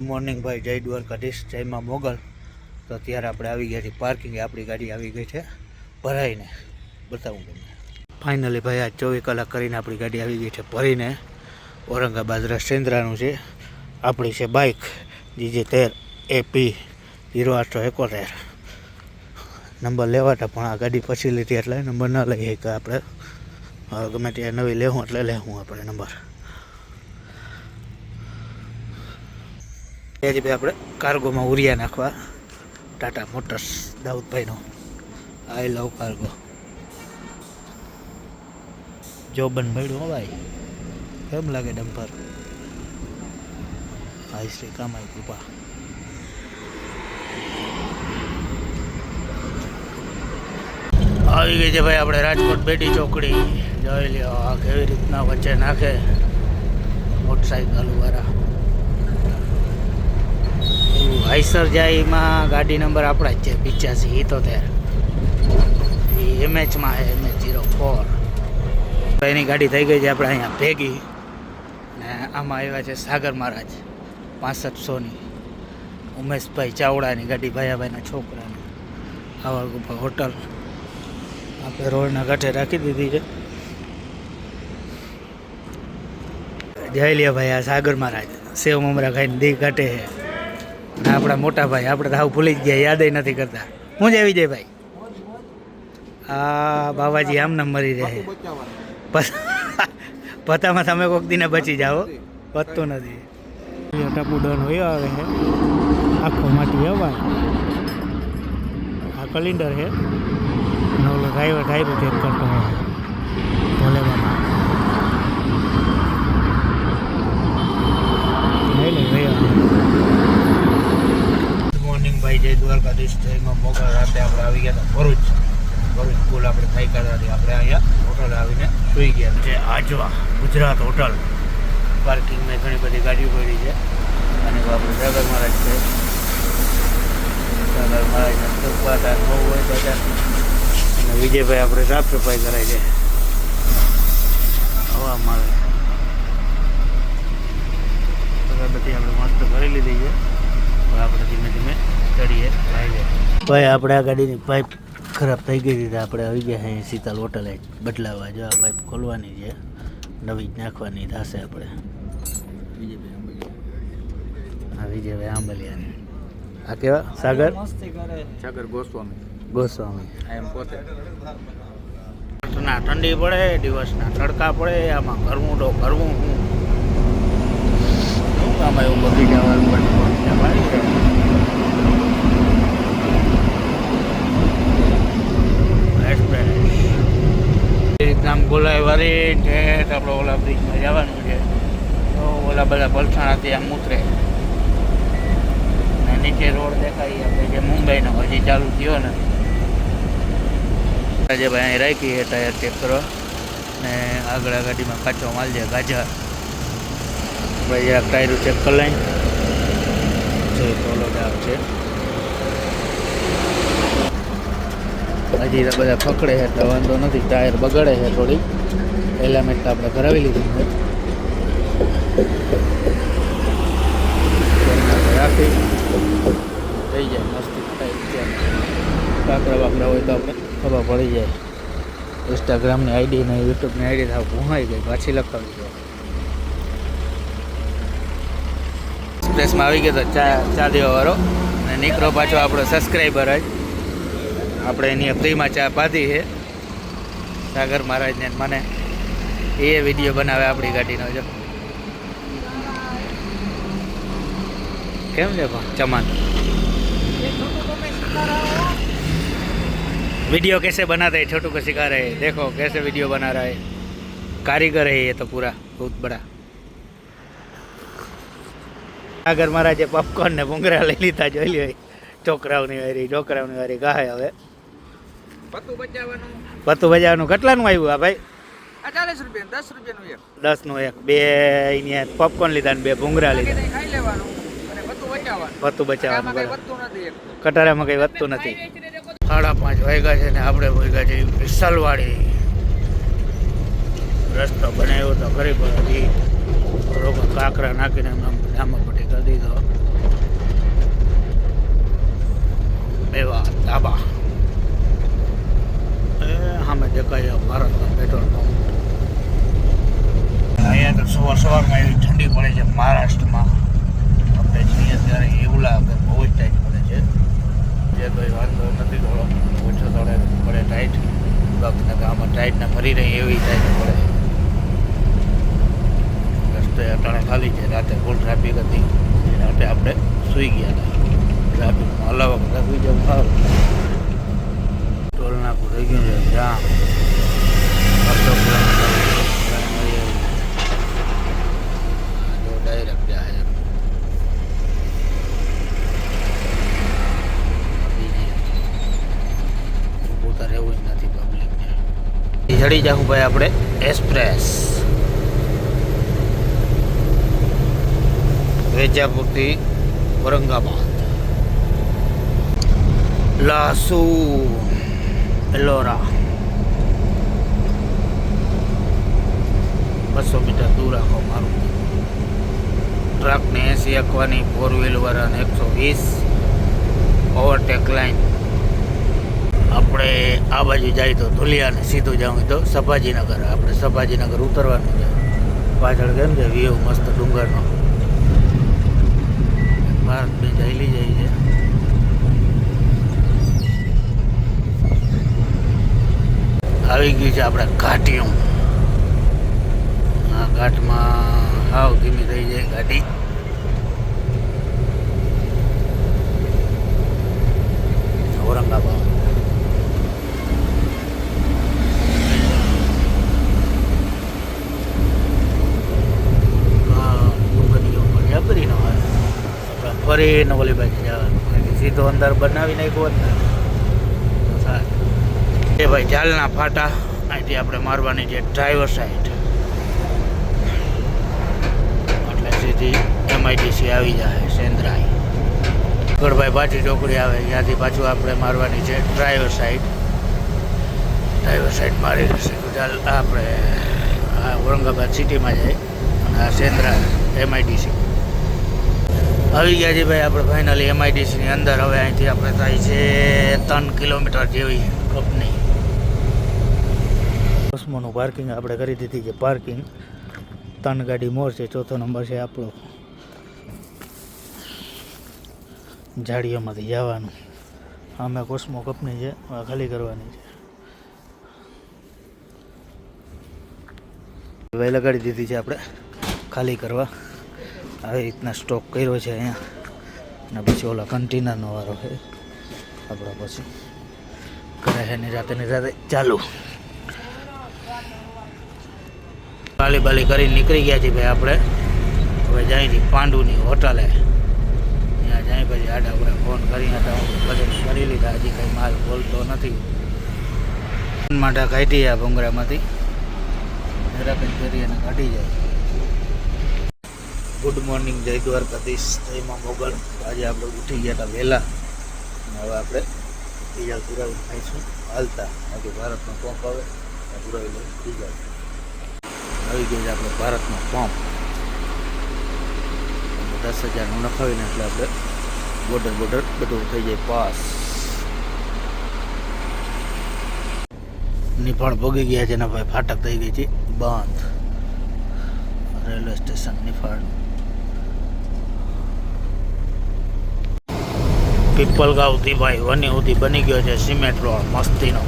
Morning ભાઈ જય દ્વારકાધીશ જય માં મોગલ. તો અત્યારે આપણે આવી ગયા છીએ પાર્કિંગ આપણી ગાડી આવી ગઈ છે ભરાઈને. બતાવું તમને. ફાઇનલી ભાઈ આ ચોવીસ કલાક કરીને આપણી ગાડી આવી ગઈ છે ભરીને. ઔરંગાબાદ રસેન્દ્રાનું છે, આપણી છે બાઇક જીજે તેર, એપી ઝીરો આઠસો એકોતેર. નંબર લેવાતા પણ આ ગાડી પછી લીધી એટલે નંબર ન લઈએ કે આપણે. ગમે ત્યાં નવી લેવું એટલે લેવું આપણે નંબર. ત્યાંથી ભાઈ આપણે કાર્ગોમાં ઉરિયા નાખવા. ટાટા મોટર્સ, દાઉદભાઈનો. આઈ લવ કાર્ગો જોબન મળ્યું ભાઈ. કેમ લાગે ડમ્પર? આઈ શ્રી કામાય કૃપા. આવી ગઈ છે ભાઈ આપણે રાજકોટ બેટી ચોકડી. જોઈ લ્યો આ કેવી રીતના વચ્ચે નાખે. મોટરસાઇકલ વાળા. જાય ગાડી નંબર આપણા જ છે, પિચ્યાસી ઇતોતેર એમએચમાં છે, એમએચ જીરો ફોર. એની ગાડી થઈ ગઈ છે, આપણે અહીંયા ભેગી. ને આમાં આવ્યા છે સાગર મહારાજ પાસઠસોની ઉમેશભાઈ ચાવડાની ગાડી, ભાયાભાઈના છોકરાની. આવા હોટલ. આપણે રોડના કાંઠે રાખી દીધી છે. જય લે ભાઈ, આ સાગર મહારાજ, સેવ મમરા ખાઈને દી કાઢે છે. ને આપણા મોટા ભાઈ આપણે તો હાવ ભૂલી જ ગયા યાદ નથી કરતા. હું જ આવી જાય ભાઈ. આ બાબાજી આમ નામ મરી રહે. પતામાં તમે કોક દીને બચી જાઓ. વધતું નથી. ટપુ ડન હોય આવે છે આખો માટી હવા આ કલિન્ડર છે અને ઓલો ડ્રાઈવર ડ્રાઈવર ચેક કરતો હોય. ભોલે બાબા લઈ લે ભાઈ ગુડ મોર્નિંગ ભાઈ જય દ્વારકાધીશ જયમાં મોગલ રાતે આપણે આવી ગયા હતા. ભરૂચ. ભરૂચ પુલ આપણે થઈ કરવાથી આપણે અહીંયા હોટલ આવીને સુઈ ગયા. છે આજવા ગુજરાત હોટલ. પાર્કિંગમાં ઘણી બધી ગાડીઓ પડી છે. અને આપણે સાગર મહારાજ છે. સાગર મહારાજના સુખવાતા બહુ હોય બધા અને વિજયભાઈ આપણે સાફ સફાઈ કરાય છે. હવા મારે. બધી આપણે મસ્ત ભરી લીધી છે. આપણે ધીમે ધીમે ચડીએ. હાઈવે ભાઈ આપણે આ ગાડીની પાઇપ ખરાબ થઈ ગઈ હતી તો આપણે આવી ગયા અહીં શીતલ હોટલે. બદલાવવા જો આ પાઇપ ખોલવાની છે. નવી જ નાખવાની થશે આપણે. હા વિજયભાઈ આંબલિયાની. આ કેવા? સાગર? સાગર ગોસ્વામી. ગોસ્વામી. એમ પોતે. ના ઠંડી પડે દિવસના તડકા પડે આમાં કરવું તો કરવું. શું શું કામ એવું બગીચા જવાનું બગીચા વાળી છે એક્સપ્રેસ એ રીતના આમ ગોલાઈ વાળી છે આપણે ઓલા બ્રિજમાં જવાનું છે. તો ઓલા બધા પલસાણાથી આમ ઉતરે. ને નીચે રોડ દેખાય આપણે, જે મુંબઈનો હજી ચાલુ થયો નથી. આજે ભાઈ અહીં રાખી છે ટાયર ચેક કરવા ને આગળ ગાડીમાં કાચો માલ છે, ગાજર. ભાઈ જરાક ટાયરું ચેક કરી લઈને. જે ડાક છે. હજી બધા પકડે છે એટલે વાંધો નથી, ટાયર બગડે છે થોડી એલામેન્ટ આપણે કરાવી લીધી છે. રાખી. થઈ જાય, મસ્તી થાય કાકરા બાકરા હોય તો આપણે ખબર પડી જાય. ઇન્સ્ટાગ્રામની આઈડી ને યુટ્યુબની આઈડી થાય ભૂમાઈ ગઈ પાછી લખાવી દો. એક્સપ્રેસમાં આવી ગયો તો ચા ચા દેવા વાળો. અને નીકળો પાછો આપણો સબસ્ક્રાઈબર જ. આપણે એની ફ્રીમાં ચા પાધી છે સાગર મહારાજને ને મને એ વિડીયો બનાવે આપણી ગાડીનો જો કેમ છે પણ ચમાન वीडियो कैसे बनाते हैं छोटू को सिखा रहे हैं देखो कैसे वीडियो बना रहा है कारीगर है ये तो पूरा बहुत बड़ा આગર મારા જે પોપકોર્ન ને ભૂંગરા લઈ લીધા જોઈ લ્યો છોકરાઓની વારી છોકરાઓની વારી ગાય હવે પતું બજાવવાનું કેટલાનું આવ્યું આ ભાઈ? દસ રૂપિયાનું એક. દસનું એક. બે અહીંયા પોપકોર્ન લીધા ને બે ભૂંગરા લીધા. ખાઈ બચાવવાનું. કટારામાં કઈ વધતું નથી. સાડા પાંચ વાગ્યા છે ને આપણે વાગ્યા છે વિશાલવાડી રસ્તો બનાવ્યો તો ખરી પણ હજી લોકો કાંકરા નાખીને એમના ધામાપટી કરી દીધો. એવા ધાબા. સામે દેખાય ભારતનો પેટ્રોલ પંપ. અહીંયા તો સવાર સવારમાં એવી ઠંડી પડે છે મહારાષ્ટ્રમાં. જાઉં ભાઈ આપણે એક્સપ્રેસ. વેજાપુરથી ઔરંગાબાદ. લાસુ એલોરા. બસો મીટર દૂર રાખો મારું. ટ્રકને એસી એકવાની ફોર વ્હીલ વાળાને એકસો વીસ. ઓવરટેક લાઈન આપણે આ બાજુ જાય તો ધુલિયાને સીધું જવું તો સભાજીનગર. આપણે સભાજીનગર ઉતરવાનું છે. પાછળ કેમ છે વ્યૂ મસ્ત ડુંગરનો. ભારત બે ચાલી જાય છે. આવી ગયું છે આપણે ઘાટીયું. આ ઘાટમાં હાવ ધીમી થઈ જાય ગાડી ઔરંગાબાદ હા, ડુંગરીઓ મળ્યા કરી નો આવે આપણે ફરીને ઓલી જવાનું સીધો અંદર બનાવી નાખ્યો જ ને એ ભાઈ જાલના ફાટા. અહીંથી આપણે મારવાની છે ડ્રાઈવર સાઈડ એટલે સીધી એમઆઈટીસી આવી જાય, સેન્દ્રાઈ. ગઢભાઈ પાછી ચોકડી આવે, ત્યાંથી પાછું આપણે મારવાની છે ડ્રાઈવર સાઈડ ડ્રાઈવર સાઈડ મારી સીધું ચાલ, આપણે આ ઔરંગાબાદ સિટીમાં જાય અને આ સેન્દ્રા એમઆઈટીસી આવી ગયા છે ભાઈ આપણે ફાઇનલી એમઆઈડીસીની અંદર. હવે અહીંથી આપણે થાય છે ત્રણ કિલોમીટર જેવી કંપની. બસમાંનું પાર્કિંગ આપણે કરી દીધી છે પાર્કિંગ ત્રણ ગાડી મોર છે, ચોથો નંબર છે આપણો. જાડીઓમાંથી જવાનું. અમે કોસ્મો કંપની છે ખાલી કરવાની છે. હવે લગાડી દીધી છે આપણે. ખાલી કરવા. આવી રીતના સ્ટોક કર્યો છે અહીંયા. અને પછી ઓલા કન્ટેનરનો વારો છે. આપણા પછી કરે છે નિરાતે નિરાતે ચાલુ. બાલી બાલી કરીને નીકળી ગયા છીએ ભાઈ આપણે. હવે જાય છીએ પાંડુની હોટલે. ત્યાં જાય પછી આડા આપણે ફોન કરીને હું પછી કરી લીધા. હજી કંઈ માલ બોલતો નથી. માટે કાઢી આ ભૂંગરામાંથી નિરાતે કરી અને કાઢી જાય. ગુડ મોર્નિંગ, જય દ્વારકાધીશ, જય માં મોગલ. આજે આપણે ઉઠી ગયા હતા વહેલા. અને હવે આપણે બીજા પુરાવી ખાઈશું. હાલતા, બાકી ભારતનો પંપ આવે પુરાવી લઈ બીજા આવી ગયો છે આપણે ભારતનો પંપ. દસ હજારનું નખાવીને એટલે આપણે બોર્ડર બોર્ડર બધું થઈ જાય, પાસ. નિફાણ ભોગી ગયા છે ને ભાઈ, ફાટક થઈ ગઈ છે, બંધ. રેલવે સ્ટેશન નિફાળ પીપલગાંવથી ભાઈ વની સુધી બની ગયો છે સિમેન્ટ રોડ, મસ્તીનો.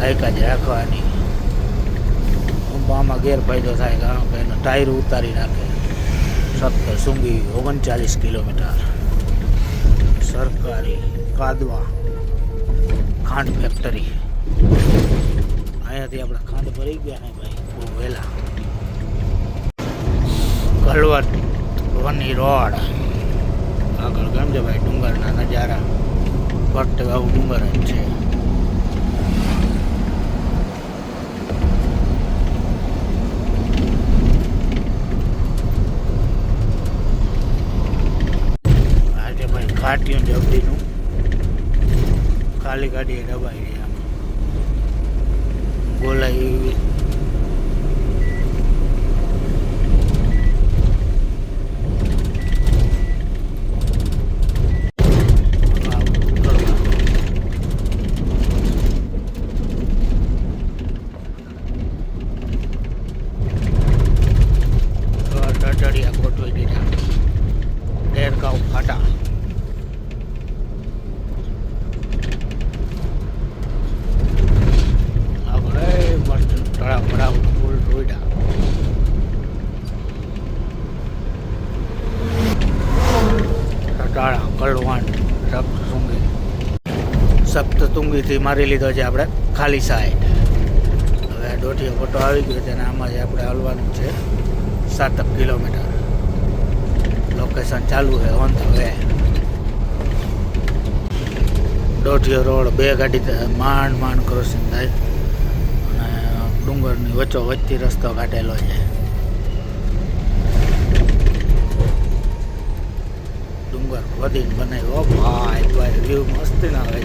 હાઈકા જ રાખવાની. આમાં ગેરફાયદો થાય કારણ કે એનો ટાયર ઉતારી નાખે. સત્તર સુંગી ઓગણચાલીસ કિલોમીટર. સરકારી કાદવા. ખાંડ ફેક્ટરી અહીંયાથી આપણે ખાંડ ભરી ગયા ને ભાઈ, બહુ વહેલા. કલવટ વની રોડ. આગળ ગામ જવાય ડુંગરના નજારા. ફક્ત આવું ડુંગર જ છે. આજે ભાઈ ઘાટ્યું જવડીનું ખાલી ગાડીએ દબાઈ ગયા બોલાય એવી દેરકાવ ફાટા આપણે મસ્ત તળાવ બળાવ ફૂલ રોઈડા ટાળા કળવાણ સપ્તતુંગી સપ્તતુંગીથી મારી લીધો છે આપણે ખાલી સાઈડ હવે આ દોઢિયો ફોટો આવી ગયો છે અને આમાં જ આપણે હલવાનું છે સાતક કિલોમીટર. લોકેશન ચાલુ છે ઓન ધ વે દોઢીયો રોડ, બે ગાડી માંડ માંડ ક્રોસિંગ થાય. અને ડુંગરની વચ્ચો વચ્ચે રસ્તો કાઢેલો છે. ડુંગર વધીને બનાવ્યો. ભાઈ ભાઈ વ્યૂ મસ્તી ના આવે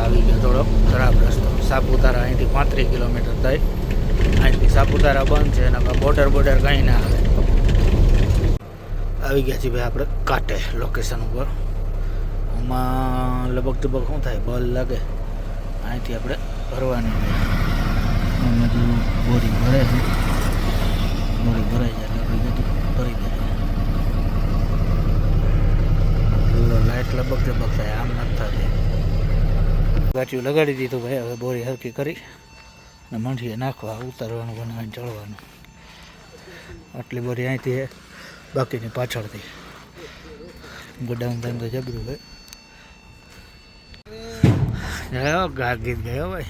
આવી ગયો થોડો ખરાબ રસ્તો. સાપુતારા અહીંથી પાંત્રીસ કિલોમીટર થાય. અહીંથી સાપુતારા બંધ છે, એના બોર્ડર બોર્ડર કંઈ ના આવે આવી ગયા છીએ ભાઈ આપણે કાટે લોકેશન ઉપર. આમાં લગભગ લગભગ શું થાય? બલ લાગે. અહીંથી આપણે ભરવાની બોરી ભરે છે. બોરી ભરાઈ જાય એટલે ગાડી ભરી દે. લાઇટ લબક લબક થાય આમ નથી થતી. ગાંઠિયું લગાડી દીધું ભાઈ, હવે બોરી હરકી કરી. અને મંઠીએ નાખવા, ઉતારવાનું બનાવીને ચડવાનું. આટલી બોરી અહીંથી બાકીની પાછળથી. ગોડાઉન થાય તો જબરું ભાઈ ગયો ગીત ગયો ભાઈ.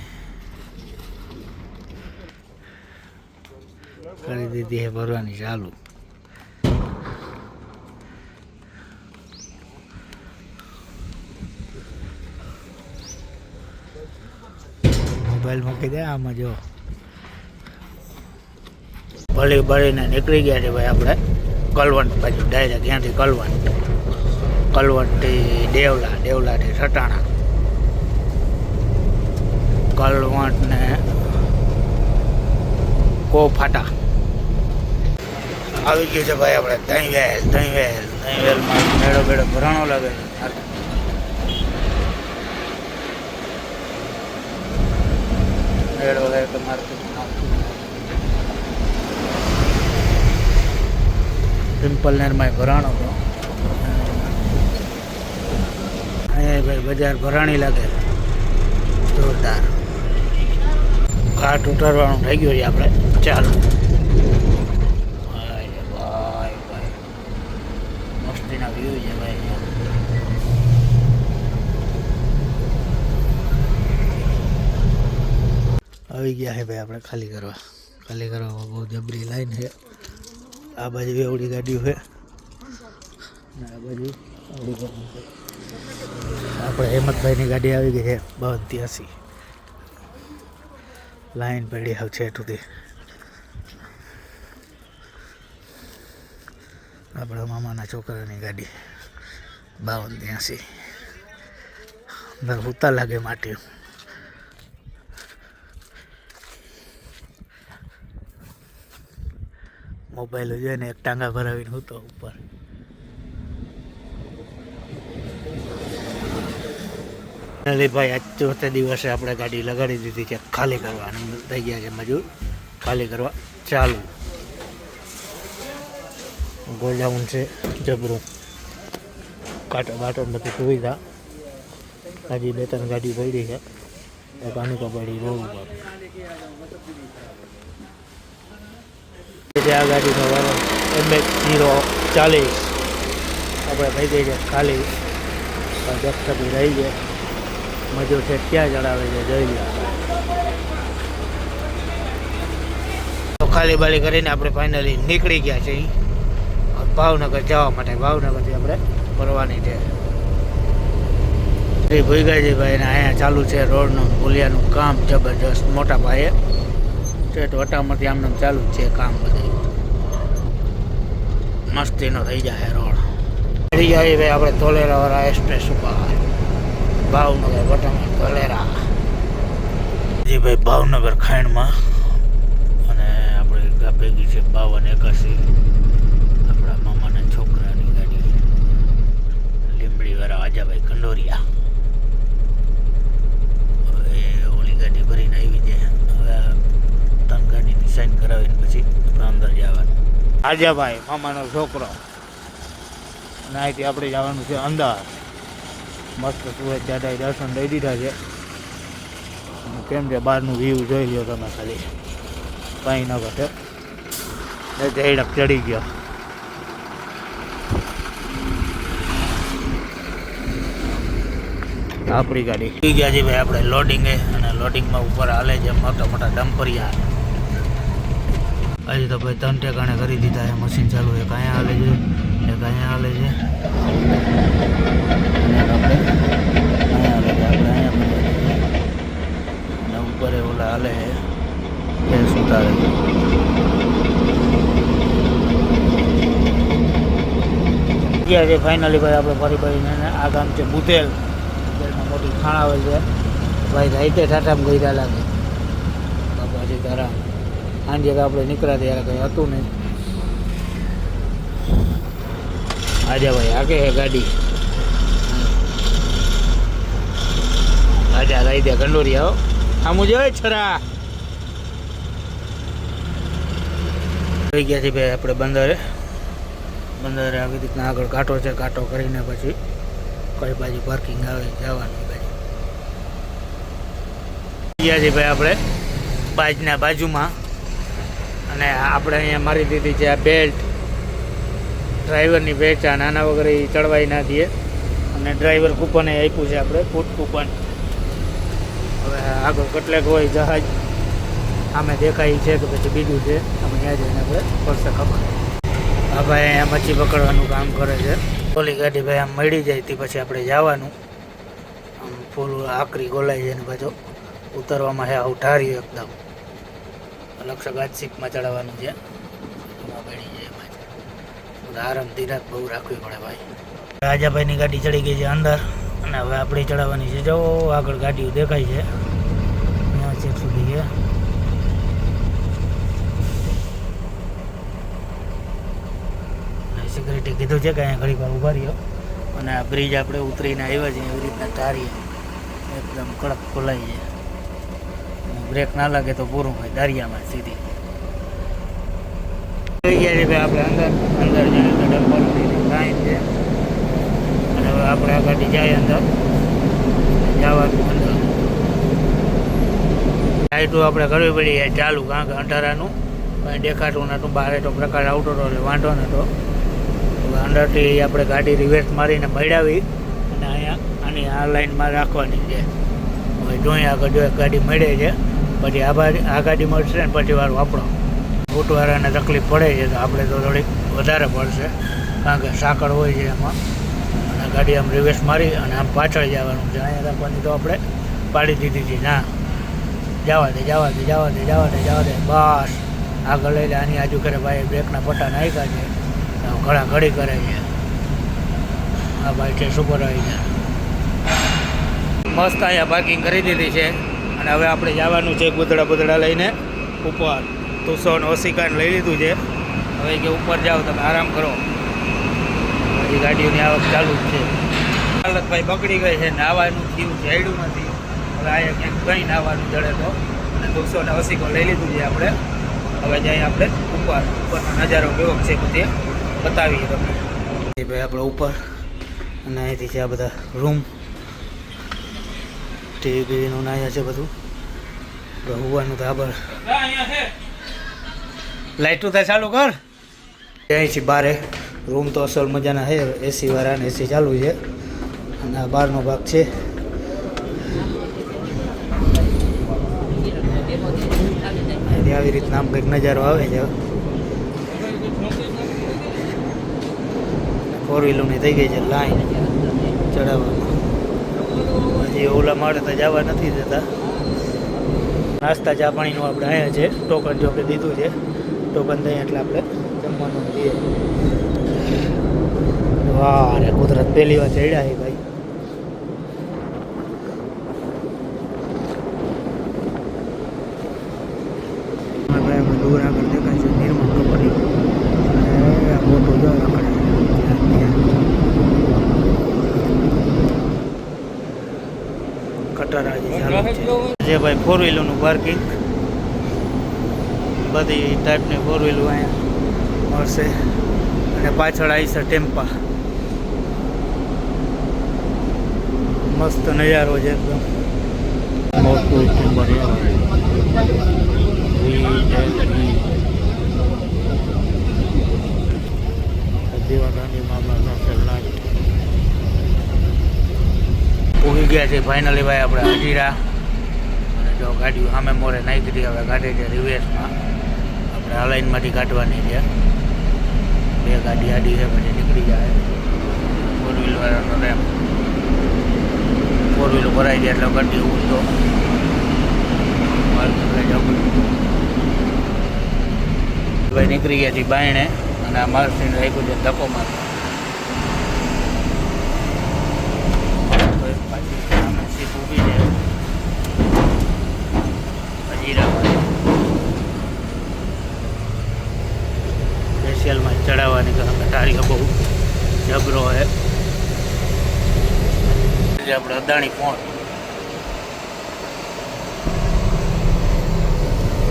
કરી દીધી હે ભરવાની ચાલુ. મોબાઈલ મૂકી દે આમાં જો. ભલી ભરીને નીકળી ગયા છે ભાઈ આપણે. કલવંટ બાજુ ડાયરેક્ટ ત્યાંથી કલવંટ કલવંતથી દેવલા, દેવલાથી સટાણા. ને કોફાટા. આવી ગયું છે ભાઈ આપણે. ત્રણ વેલ ત્રણ વેલ ત્રણ વેલમાં મેળો બેડો ભરાણો લાગે મેળો લાગે તો માર્કેટ નેરમાં ભરાણો અહીંયા ભાઈ, બજાર ભરાણી લાગે જોરદાર. ઘાટ ઉતારવાનું થઈ ગયું છે આપણે. ચાલો ભાઈ ભાઈ ભાઈ મસ્તીના વ્યૂ છે ભાઈ અહીંયા. આવી ગયા છે ભાઈ આપણે ખાલી કરવા. ખાલી કરવામાં બહુ જબરી લાઈન છે આ બાજુ એવડી ગાડીઓ છે અને આ બાજુ આપણે હેમંતભાઈની ગાડી આવી ગઈ છે બાવન ત્યાસી લાઈન પડી આવશે છે સુધી આપણા મામાના છોકરાની ગાડી બાવન ત્યાંસી ઉતા લાગે માટી. મોબાઈલ જોઈને એક ટાંગા ભરાવીને હતો ઉપર. ભાઈ, આજ ચોથે દિવસે આપણે ગાડી લગાડી દીધી છે, ખાલી કરવાની થઈ ગયા છે મજૂર, ખાલી કરવા. ચાલુ. ગોડાઉન છે, જબરું. કાંટો બાટો બધી સુવિધા. હજી બે ત્રણ ગાડી પડી છે. એક કપાડી પડી ઉપર આ ગાડીનો વારો એમએચ ઝીરો ચાલીસ. આપણે ભાઈ ગઈ છે ખાલી. પણ રહી છે મજૂર છે ક્યાં ચડાવે છે જોઈ તો ખાલી બાલી કરીને આપણે ફાઇનલી નીકળી ગયા છે. ભાવનગર જવા માટે, ભાવનગરથી આપણે ફરવાની છે. શ્રી ભોઈગાજીભાઈ ને અહીંયા ચાલુ છે રોડનું પુલિયાનું કામ જબરજસ્ત. મોટા પાયે સ્ટેટ વટામાંથી આમને આમ ચાલુ છે કામ બધું. મસ્તીનો થઈ જાય રોડ. ચડી જાય ભાઈ આપણે તોલેરા વાળા એક્સપ્રેસ ઉપર. ભાવનગર વટામાં તોલેરા જી ભાઈ, ભાવનગર ખાંડમાં અને આપણે ભેગી છે બાવન એકાસી આપણા મામાના છોકરાની ગાડી. લીંબડી વાળા આજાભાઈ કંડોરિયા. હવે ઓલી ગાડી ભરીને આવી જાય હવે ત્રણ ગાડીની સાઈન બતાવીને પછી અંદર જવાનું. આજાભાઈ, મામાનો છોકરો. અને અહીંથી આપણે જવાનું છે અંદર. મસ્ત સુરત દાદા દર્શન લઈ દીધા છે. કેમ છે બહારનું વ્યૂ જોઈ લો તમે ખાલી. કંઈ ન ઘટે. ઝડપ ચડી ગયો. આપણી ગાડી. ગયા છે ભાઈ આપણે લોડિંગે અને લોડિંગમાં ઉપર હાલે છે મોટા મોટા ડમ્પરિયા. હજી તો ભાઈ ત્રણ ટેકાણે કરી દીધા છે મશીન ચાલુ એક અહીંયા હાલે છે, એક અહીંયા હાલે છે. ઉપર એ ઓલા હાલે છે એ સુતારે ગયા છે ફાઇનલી ભાઈ આપણે ફરી ફરીને આ ગામ છે બુધેલ. મોટી ખાણ આવે છે. ભાઈ રાઈતે ઠાઠામાં ગઈરા લાગે. બાપાજી તારા તો આપણે નીકળ્યા ત્યારે કંઈ હતું નહીં. આજે ભાઈ, આગે હે ગાડી. આજા દે ગંડોરી આવો આ જોઈ છરા. થઈ ગયા છે ભાઈ આપણે બંદરે. બંદરે આવી રીતના આગળ કાંટો છે કાંટો કરીને પછી કઈ બાજુ પાર્કિંગ આવે જવાનું બાજુ ગયા છે ભાઈ આપણે બાજના બાજુમાં. અને આપણે અહીંયા મારી દીધી છે આ બેલ્ટ ડ્રાઈવરની વેચાણ આના વગર એ ચડવાઈ ના દઈએ અને ડ્રાઈવર કૂપન આપ્યું છે આપણે ફૂડ કૂપન હવે આગળ કેટલેક હોય જહાજ. આમે દેખાય છે કે પછી બીજું છે. અમે ત્યાં જઈને આપણે પડશે ખબર. હા ભાઈ અહીંયા મચ્છી પકડવાનું કામ કરે છે. ઓલી ગાડી ભાઈ આમ મળી જાય તે પછી આપણે જવાનું. આમ ફૂલ આકરી ગોલાઈ જાય ને પાછો. ઉતરવામાં હે આવું ઠાર્યું એકદમ. લક્ષગાત સીપમાં ચડાવવાનું છે. એમાં. પડી જાય આરામ ધીરાત બહુ રાખવી પડે ભાઈ. રાજાભાઈની ગાડી ચડી ગઈ છે અંદર અને હવે આપણે ચડાવવાની છે. જો આગળ ગાડીઓ દેખાય છે. ત્યાં છેક સુધી છે. સિક્યુરિટી કીધું છે કે અહીંયા ઘડી વાર ઊભા રહ્યો. અને આ બ્રિજ આપણે ઉતરીને આવ્યા છીએ એવી રીતના તારીએ. એકદમ કડક ખોલાઈ અને બ્રેક ના લાગે તો પૂરું હોય, દરિયામાં સીધી. આપણે અંદર અંદર જઈએ છે. અને હવે આપણે આ ગાડી જાય અંદર. જવાનું અંદર. લાઈટો આપણે કરવી પડી ચાલુ, કારણ કે અંધારાનું કંઈ દેખાતું નહોતું બહાર તો પ્રકાશ આવતો હતો, એટલે વાંધો નહોતો અંદરથી આપણે ગાડી રિવર્સ મારીને મળાવી અને અહીંયા, આની આ લાઈનમાં રાખવાની છે. હવે જોઈએ આગળ જો એક ગાડી મળે છે. પછી આ આ ગાડી મળશે ને પછી વાર વાપરો ફૂટવાળાને તકલીફ પડે છે તો આપણે તો થોડીક વધારે પડશે. કારણ કે સાંકળ હોય છે એમાં. અને ગાડી આમ રિવેસ મારી અને આમ પાછળ જવાનું છે. અહીંયા રાખવાની તો આપણે પાડી દીધી હતી ના. જવા દે જવા દે જવા દે જવા દે જવા દે. બસ. આગળ લઈ લે. આની આજુ કરે ભાઈ બ્રેકના પટ્ટા નાખ્યા છે. ઘણા ઘડી કરે છે. હા ભાઈ છે સુપર આવી છે મસ્ત અહીંયા પાર્કિંગ કરી દીધી છે. અને હવે આપણે જવાનું છે ગોદડા બુધડા લઈને ઉપર. તુસો ને ઓસિકાને લઈ લીધું છે. હવે કે ઉપર જાઓ તમે, આરામ કરો. બધી ગાડીઓની આવક ચાલુ જ છે. હાલત ભાઈ બગડી ગઈ છે, નાવાનું થયું જડ્યું નથી. હવે આ ક્યાંક કંઈ નાવાનું જડે તો. અને તુસો ને ઓસિકો લઈ લીધું છે આપણે. હવે જઈએ આપણે ઉપર. ઉપરનો નજારો કેવો છે બધે બતાવીએ તમને. ભાઈ, આપણે ઉપર. અને અહીંથી છે આ બધા રૂમ ટીવી બીવીનું નાયા છે બધું. હોવાનું ધાબર લાઇટું થાય ચાલુ કર. અહીંથી બારે. રૂમ તો અસલ મજાના છે. એસી વાળા એસી ચાલુ છે. અને આ બહારનો ભાગ છે. આવી રીતના આમ કંઈક નજારો આવે છે. ફોર વ્હીલરની થઈ ગઈ છે લાઈન ચડાવવામાં. હજી ઓલા માળે તો જવા નથી દેતા. નાસ્તા ચા પાણીનું આપણે અહીંયા છે, ટોકન જો આપણે દીધું છે, ટોકન દઈએ એટલે આપણે જમવાનું દઈએ વાહ, અરે કુદરત પહેલી વાર ચડ્યા છે ભાઈ હા ભાઈ અમે દૂર આગળ દેખાય છે નિર્મળ પ્રોપર્ટી અને આ મોટું જો આપણે ત્યાં ત્યાં કટારા જે ચાલુ છે જે ભાઈ ફોર વ્હીલરનું પાર્કિંગ બધી ટાઈપની ફોર વ્હીલો અહીંયા મળશે. અને પાછળ આવી છે ટેમ્પા. મસ્ત નજારો છે એકદમ. મોટું ટિમ્બર પૂગી ગયા છે ફાઇનલી ભાઈ આપણે હજીરા. જો ગાડીઓ સામે મોરે નાખી દીધી. હવે ગાડી છે રિવેસમાં આપણે આ લાઈનમાંથી કાઢવાની છે. બે ગાડી આડી છે, પછી નીકળી જાય. ફોર વ્હીલવાળાનો રેમ ફોર વ્હીલ ભરાઈ જાય એટલે ગાડી ઊંચો ભાઈ નીકળી ગયા છે બાયણે અને આ માર્સિન રાખ્યું છે ધક્કો માર પાછી સામે સીટ ઊભી છે હજીરામાં સ્પેશિયલમાં ચડાવવાની તારીખ બહુ જબરો છે એટલે આપણે અદાણી પહોંચ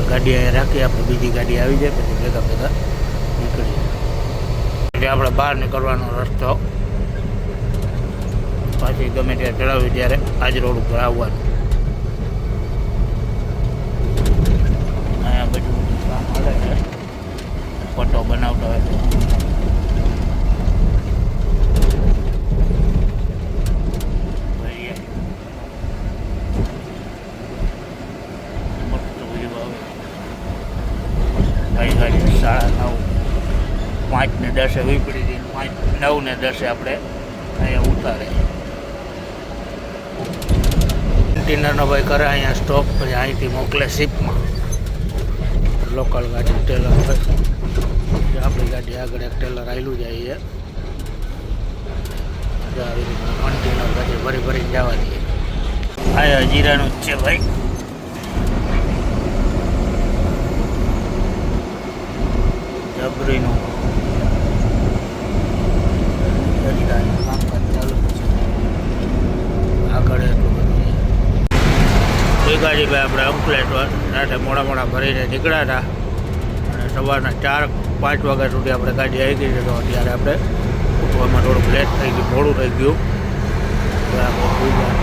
ગાડી અહીંયા રાખી, આપણે બીજી ગાડી આવી જાય, પછી ભેગા ભેગા નીકળી એટલે આપણે બહાર નીકળવાનો રસ્તો. પાછી ગમે ત્યારે ચડાવી ત્યારે આજ રોડ ઉપર આવવાનું અહીંયા બધું કામ હાલે છે ફોટો બનાવતો હોય તો. જોઈએ. મસ્ત view આવે. ભાઈ ગાડી સાડા નવ દસે હતી પાંચ, નવ ને દસે આપણે અહીંયા ઉતારે. કન્ટેનરનો ભાઈ કરે, અહીંયા સ્ટોપ પછી અહીંથી મોકલે શિપમાં લોકલ ગાડી ટેલર આપણી ગાડી આગળ એક ટેલર આવેલું જાય છે આવી રીતના કન્ટેનર પછી ભરી ભરીને જવા દઈએ. આ જીરાનું જ છે ભાઈ. જબરીનું. કામકાજ ચાલુ આગળ એટલું બધું છે. ભેગાજી ભાઈ આપણે અંકલેટ રાતે મોડા મોડા ભરીને નીકળ્યા હતા. અને સવારના ચાર, પાંચ વાગ્યા સુધી આપણે ગાડી આવી ગઈ તો અત્યારે આપણે ઉઠવામાં થોડુંક લેટ થઈ ગયું, મોડું થઈ ગયું.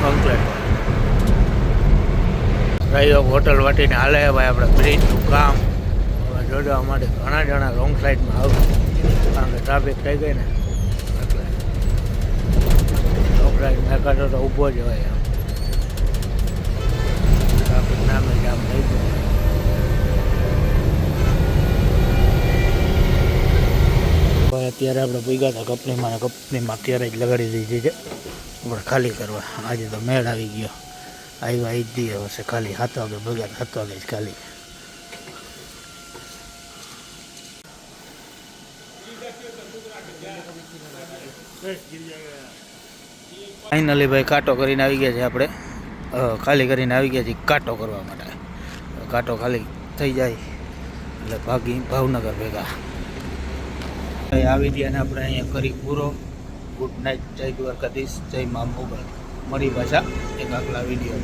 અંકલેટ રહ્યો હોટલ વાટીને હાલે ભાઈ આપણે બ્રિજનું કામ. જોડવા માટે ઘણા જણા રોંગ સાઈડમાં આવ્યું કારણ કે ટ્રાફિક થઈ ગઈ ને એટલે રોંગ મેં કાઢો તો ઊભો જ હોય એમ. અત્યારે આપણે ભેગા હતા કંપનીમાં કંપનીમાં અત્યારે જ લગાડી દીધી છે. આપણે ખાલી કરવા. આજે તો મેળ આવી ગયો. આવ્યો આવી જ દઈએ હશે ખાલી. સાત વાગે ભેગા સાત વાગે જ ખાલી. ફાઇનલી ભાઈ કાંટો કરીને આવી ગયા છે આપણે. ખાલી કરીને આવી ગયા છીએ કાંટો કરવા માટે. કાંટો ખાલી થઈ જાય. એટલે ભાગી, ભાવનગર ભેગા. આવી ગયા ને આપણે અહીંયા કરી પૂરો. ગુડ નાઇટ જય દ્વારકાધીશ, જય મા મોગલ. મળી પાછા એક આગલા વીડિયો